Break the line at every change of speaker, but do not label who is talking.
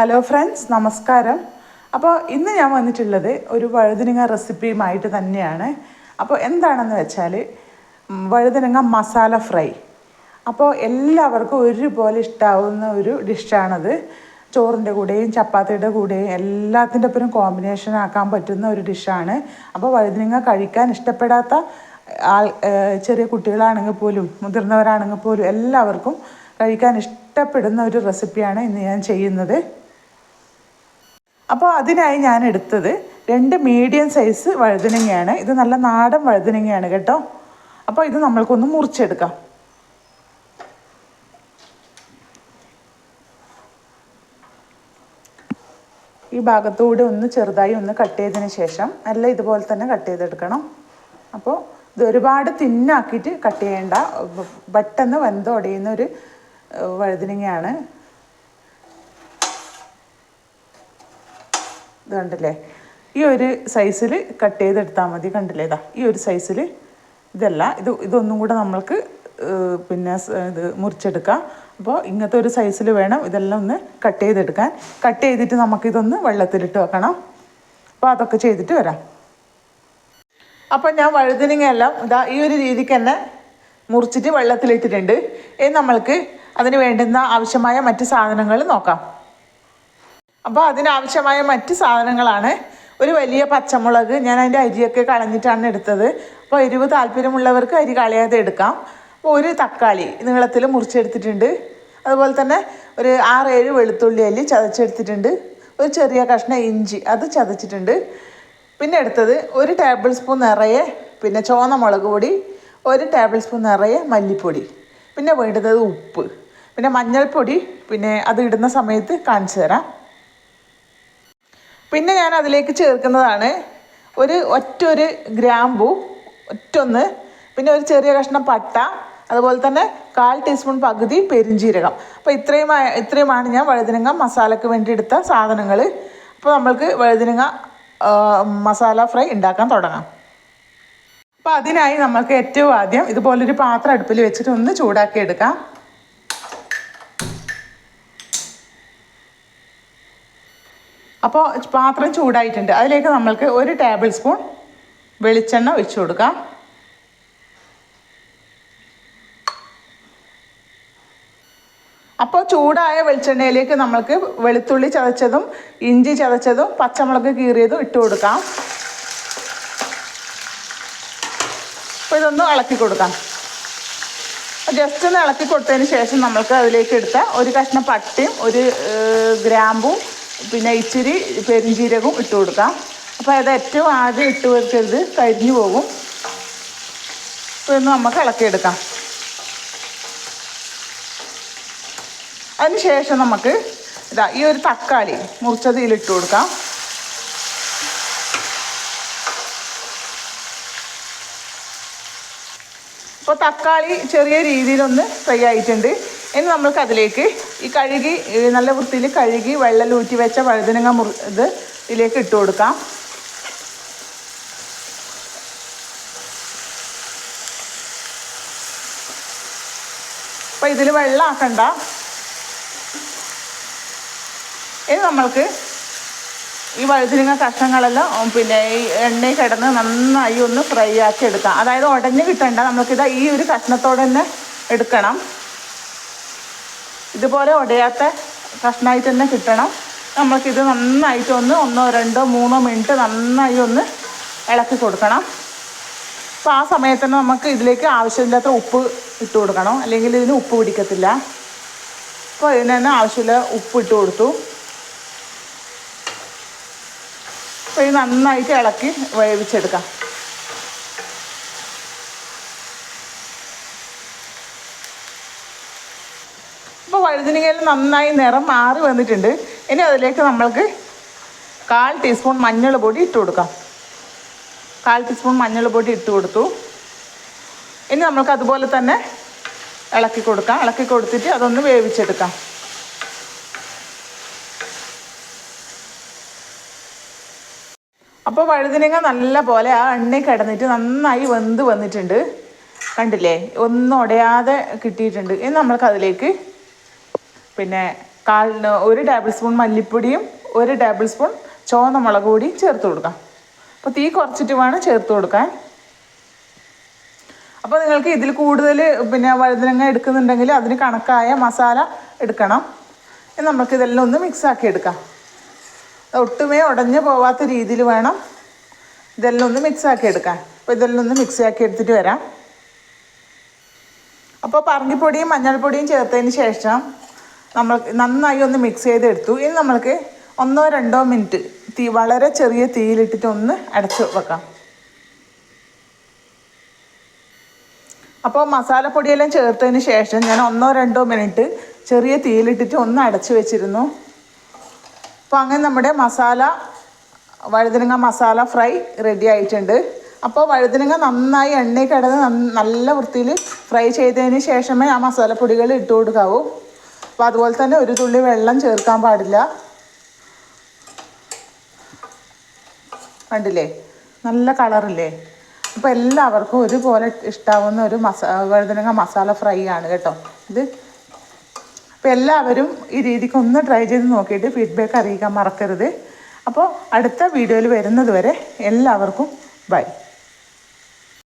Hello friends നമസ്കാരം. അപ്പോൾ ഇന്ന് ഞാൻ വന്നിട്ടുള്ളത് ഒരു വഴുതനങ്ങ റെസിപ്പിയുമായിട്ട് തന്നെയാണ്. അപ്പോൾ എന്താണെന്ന് വെച്ചാൽ വഴുതനങ്ങ മസാല ഫ്രൈ. അപ്പോൾ എല്ലാവർക്കും ഒരുപോലെ ഇഷ്ടാവുന്ന ഒരു ഡിഷാണത്. ചോറിന്റെ കൂടെയും ചപ്പാത്തിയുടെ കൂടെയും എല്ലാത്തിന്റെ ഒപ്പം കോമ്പിനേഷൻ ആക്കാൻ പറ്റുന്ന ഒരു ഡിഷാണ്. അപ്പോൾ വഴുതനങ്ങ കഴിക്കാൻ ഇഷ്ടപ്പെടാത്ത ആൾ ചെറിയ കുട്ടികളാണെങ്കിൽ പോലും മുതിർന്നവരാണെങ്കിൽ പോലും എല്ലാവർക്കും കഴിക്കാൻ ഇഷ്ടപ്പെടുന്ന ഒരു റെസിപ്പിയാണ് ഇന്ന് ഞാൻ ചെയ്യുന്നത്. അപ്പോൾ അതിനായി ഞാൻ എടുത്തത് രണ്ട് മീഡിയം സൈസ് വഴുതനങ്ങയാണ്. ഇത് നല്ല നാടൻ വഴുതനങ്ങയാണ് കേട്ടോ. അപ്പോൾ ഇത് നമ്മൾക്കൊന്ന് മുറിച്ചെടുക്കാം. ഈ ഭാഗത്തൂടെ ഒന്ന് ചെറുതായി ഒന്ന് കട്ട് ചെയ്തതിന് ശേഷം നല്ല ഇതുപോലെ തന്നെ കട്ട് ചെയ്തെടുക്കണം. അപ്പോൾ ഇത് ഒരുപാട് തിന്നാക്കിയിട്ട് കട്ട് ചെയ്യേണ്ട പെട്ടെന്ന് വെന്തോടയുന്ന ഒരു വഴുതനങ്ങയാണ്. ഇത് കണ്ടില്ലേ? ഈ ഒരു സൈസിൽ കട്ട് ചെയ്തെടുത്താൽ മതി. കണ്ടില്ലേ? ഇതാ ഈ ഒരു സൈസിൽ ഇതല്ല. ഇത് ഇതൊന്നും കൂടെ നമ്മൾക്ക് പിന്നെ ഇത് മുറിച്ചെടുക്കാം. അപ്പോൾ ഇങ്ങനത്തെ ഒരു സൈസിൽ വേണം ഇതെല്ലാം ഒന്ന് കട്ട് ചെയ്തെടുക്കാൻ. കട്ട് ചെയ്തിട്ട് നമുക്കിതൊന്ന് വെള്ളത്തിലിട്ട് വെക്കണം. അപ്പോൾ അതൊക്കെ ചെയ്തിട്ട് വരാം. അപ്പം ഞാൻ വഴുതനങ്ങയെല്ലാം ഇതാ ഈ ഒരു രീതിക്ക് തന്നെ മുറിച്ചിട്ട് വെള്ളത്തിലിട്ടിട്ടുണ്ട്. ഇനി നമ്മൾക്ക് അതിന് വേണ്ടുന്ന ആവശ്യമായ മറ്റ് സാധനങ്ങൾ നോക്കാം. അപ്പോൾ അതിനാവശ്യമായ മറ്റ് സാധനങ്ങളാണ്. ഒരു വലിയ പച്ചമുളക് ഞാൻ അതിന്റെ അരിയൊക്കെ കളഞ്ഞിട്ടാണ് എടുത്തത്. അപ്പോൾ എരിവ് താല്പര്യമുള്ളവർക്ക് അരി കളയാതെ എടുക്കാം. അപ്പോൾ ഒരു തക്കാളി നീളത്തിൽ മുറിച്ചെടുത്തിട്ടുണ്ട്. അതുപോലെ തന്നെ ഒരു ആറേഴ് വെളുത്തുള്ളി അല്ലി ചതച്ചെടുത്തിട്ടുണ്ട്. ഒരു ചെറിയ കഷ്ണം ഇഞ്ചി അത് ചതച്ചിട്ടുണ്ട്. പിന്നെ എടുത്തത് ഒരു ടേബിൾ സ്പൂൺ നിറയെ പിന്നെ ചുവന്ന മുളക് പൊടി ഒരു ടേബിൾ സ്പൂൺ നിറയെ മല്ലിപ്പൊടി പിന്നെ വേണ്ടുന്നത് ഉപ്പ് പിന്നെ മഞ്ഞൾപ്പൊടി പിന്നെ അത് ഇടുന്ന സമയത്ത് കാണിച്ചു തരാം. പിന്നെ ഞാൻ അതിലേക്ക് ചേർക്കുന്നതാണ്. ഒരു ഒറ്റ ഒരു ഗ്രാമ്പു ഒറ്റൊന്ന്. പിന്നെ ഒരു ചെറിയ കഷ്ണം പട്ട അതുപോലെ തന്നെ കാൽ ടീസ്പൂൺ പകുതി പെരിഞ്ജീരകം അപ്പോൾ ഇത്രയും ഇത്രയുമാണ് ഞാൻ വഴുതനങ്ങ മസാലയ്ക്ക് വേണ്ടി എടുത്ത സാധനങ്ങൾ അപ്പോൾ നമ്മൾക്ക് വഴുതനങ്ങ മസാല ഫ്രൈ ഉണ്ടാക്കാൻ തുടങ്ങാം. അപ്പോൾ അതിനായി നമ്മൾക്ക് ഏറ്റവും ആദ്യം ഇതുപോലൊരു പാത്രം അടുപ്പിൽ വെച്ചിട്ട് ഒന്ന് ചൂടാക്കി എടുക്കാം അപ്പോൾ പാത്രം ചൂടായിട്ടുണ്ട്. അതിലേക്ക് നമ്മൾക്ക് ഒരു ടേബിൾ സ്പൂൺ വെളിച്ചെണ്ണ ഒഴിച്ചു കൊടുക്കാം. അപ്പോൾ ചൂടായ വെളിച്ചെണ്ണയിലേക്ക് നമ്മൾക്ക് വെളുത്തുള്ളി ചതച്ചതും ഇഞ്ചി ചതച്ചതും പച്ചമുളക് കീറിയതും ഇട്ട് കൊടുക്കാം. അപ്പോൾ ഇതൊന്ന് ഇളക്കി കൊടുക്കാം. ജസ്റ്റ് ഒന്ന് ഇളക്കി കൊടുത്തതിന് ശേഷം നമ്മൾക്ക് അതിലേക്ക് എടുത്ത ഒരു കഷ്ണം പട്ടയും ഒരു ഗ്രാമ്പും പിന്നെ ഇച്ചിരി പെരുംജീരകവും ഇട്ട് കൊടുക്കാം. അപ്പോൾ അത് ഏറ്റവും ആദ്യം ഇട്ട് വെക്കരുത് കരിഞ്ഞു പോകും. അപ്പോൾ ഒന്ന് നമുക്ക് ഇളക്കിയെടുക്കാം. അതിന് ശേഷം നമുക്ക് ഇതാ ഈ ഒരു തക്കാളി മുറിച്ചത് ഇതിലിട്ട് കൊടുക്കാം. അപ്പോൾ തക്കാളി ചെറിയ രീതിയിലൊന്ന് ഫ്രൈ ആയിട്ടുണ്ട്. ഇനി നമ്മൾക്ക് അതിലേക്ക് ഈ കഴുകി നല്ല വൃത്തിയിൽ കഴുകി വെള്ളം ഊറ്റി വെച്ച വഴുതനങ്ങ മുറി ഇത് ഇതിലേക്ക് ഇട്ട് കൊടുക്കാം. അപ്പം ഇതിൽ വെള്ളം ആക്കണ്ട. ഇനി നമ്മൾക്ക് ഈ വഴുതിരിങ്ങ കഷ്ണങ്ങളെല്ലാം പിന്നെ ഈ എണ്ണയിൽ കിടന്ന് നന്നായി ഒന്ന് ഫ്രൈ ആക്കി എടുക്കാം. അതായത് ഉടഞ്ഞ് കിട്ടണ്ട നമുക്കിത് ഈ ഒരു കഷ്ണത്തോടെ തന്നെ എടുക്കണം. ഇതുപോലെ ഉടയാത്ത കഷ്ണമായിട്ട് തന്നെ കിട്ടണം. നമുക്കിത് നന്നായിട്ട് ഒന്ന് ഒന്നോ രണ്ടോ മൂന്നോ മിനിറ്റ് നന്നായി ഒന്ന് ഇളക്കി കൊടുക്കണം. അപ്പോൾ ആ സമയത്ത് തന്നെ നമുക്ക് ഇതിലേക്ക് ആവശ്യമില്ലാത്ത ഉപ്പ് ഇട്ട് കൊടുക്കണം. അല്ലെങ്കിൽ ഇതിന് ഉപ്പ് പിടിക്കത്തില്ല. അപ്പോൾ ഇതിന് തന്നെ ആവശ്യമില്ല ഉപ്പ് ഇട്ട് കൊടുത്തു. അപ്പോൾ ഇത് നന്നായിട്ട് ഇളക്കി വേവിച്ചെടുക്കാം. ഇപ്പോൾ വഴുതനങ്ങയിൽ നന്നായി നിറം മാറി വന്നിട്ടുണ്ട്. ഇനി അതിലേക്ക് നമ്മൾക്ക് കാൽ ടീസ്പൂൺ മഞ്ഞൾ പൊടി ഇട്ട് കൊടുക്കാം. കാൽ ടീസ്പൂൺ മഞ്ഞൾ പൊടി ഇട്ട് കൊടുത്തു. ഇനി നമ്മൾക്ക് അതുപോലെ തന്നെ ഇളക്കി കൊടുക്കാം. ഇളക്കി കൊടുത്തിട്ട് അതൊന്ന് വേവിച്ചെടുക്കാം. അപ്പോൾ വഴുതനങ്ങ നല്ല പോലെ ആ എണ്ണയിൽ കിടന്നിട്ട് നന്നായി വെന്ത് വന്നിട്ടുണ്ട്. കണ്ടില്ലേ? ഒന്നും ഉടയാതെ കിട്ടിയിട്ടുണ്ട്. ഇനി നമ്മൾക്ക് അതിലേക്ക് പിന്നെ കാലിന് ഒരു ടേബിൾ സ്പൂൺ മല്ലിപ്പൊടിയും ഒരു ടേബിൾ സ്പൂൺ ചുവന്ന മുളക് പൊടിയും ചേർത്ത് കൊടുക്കാം. അപ്പോൾ തീ കുറച്ചിട്ട് വേണം ചേർത്ത് കൊടുക്കാൻ. അപ്പോൾ നിങ്ങൾക്ക് ഇതിൽ കൂടുതൽ പിന്നെ വഴുതനങ്ങ എടുക്കുന്നുണ്ടെങ്കിൽ അതിന് കണക്കായ മസാല എടുക്കണം. ഇനി നമുക്ക് ഇതെല്ലാം ഒന്ന് മിക്സ് ആക്കി എടുക്കാം. ഒട്ടുമേ ഉടഞ്ഞു പോവാത്ത രീതിയിൽ വേണം ഇതെല്ലാം ഒന്ന് മിക്സ് ആക്കി എടുക്കാൻ. അപ്പോൾ ഇതെല്ലാം ഒന്ന് മിക്സ് ആക്കി എടുത്തിട്ട് വരാം. അപ്പോൾ പറങ്കിപ്പൊടിയും മഞ്ഞൾപ്പൊടിയും ചേർത്തതിന് ശേഷം നമ്മൾ നന്നായി ഒന്ന് മിക്സ് ചെയ്തെടുത്തു. ഇനി നമ്മൾക്ക് ഒന്നോ രണ്ടോ മിനിറ്റ് തീ വളരെ ചെറിയ തീയിലിട്ടിട്ട് ഒന്ന് അടച്ച് വെക്കാം. അപ്പോൾ മസാലപ്പൊടിയെല്ലാം ചേർത്തതിന് ശേഷം ഞാൻ ഒന്നോ രണ്ടോ മിനിറ്റ് ചെറിയ തീയിലിട്ടിട്ട് ഒന്ന് അടച്ച് വെച്ചിരുന്നു. അപ്പോൾ അങ്ങനെ നമ്മുടെ മസാല വഴുതനങ്ങ മസാല ഫ്രൈ റെഡി ആയിട്ടുണ്ട്. അപ്പോൾ വഴുതനങ്ങ നന്നായി എണ്ണയിൽ കിടന്ന് നല്ല വൃത്തിയിൽ ഫ്രൈ ചെയ്തതിന് ശേഷമേ ആ മസാലപ്പൊടികൾ ഇട്ട് കൊടുക്കാവൂ. അപ്പോൾ അതുപോലെ തന്നെ ഒരു തുള്ളി വെള്ളം ചേർക്കാൻ പാടില്ല. കണ്ടില്ലേ? നല്ല കളറില്ലേ? അപ്പോൾ എല്ലാവർക്കും ഒരുപോലെ ഇഷ്ടാവുന്ന ഒരു മസാ വഴുതനങ്ങ മസാല ഫ്രൈ ആണ് കേട്ടോ ഇത്. അപ്പോൾ എല്ലാവരും ഈ രീതിക്ക് ഒന്ന് ട്രൈ ചെയ്ത് നോക്കിയിട്ട് ഫീഡ്ബാക്ക് അറിയിക്കാൻ മറക്കരുത്. അപ്പോൾ അടുത്ത വീഡിയോയിൽ വരുന്നത് വരെ എല്ലാവർക്കും ബൈ.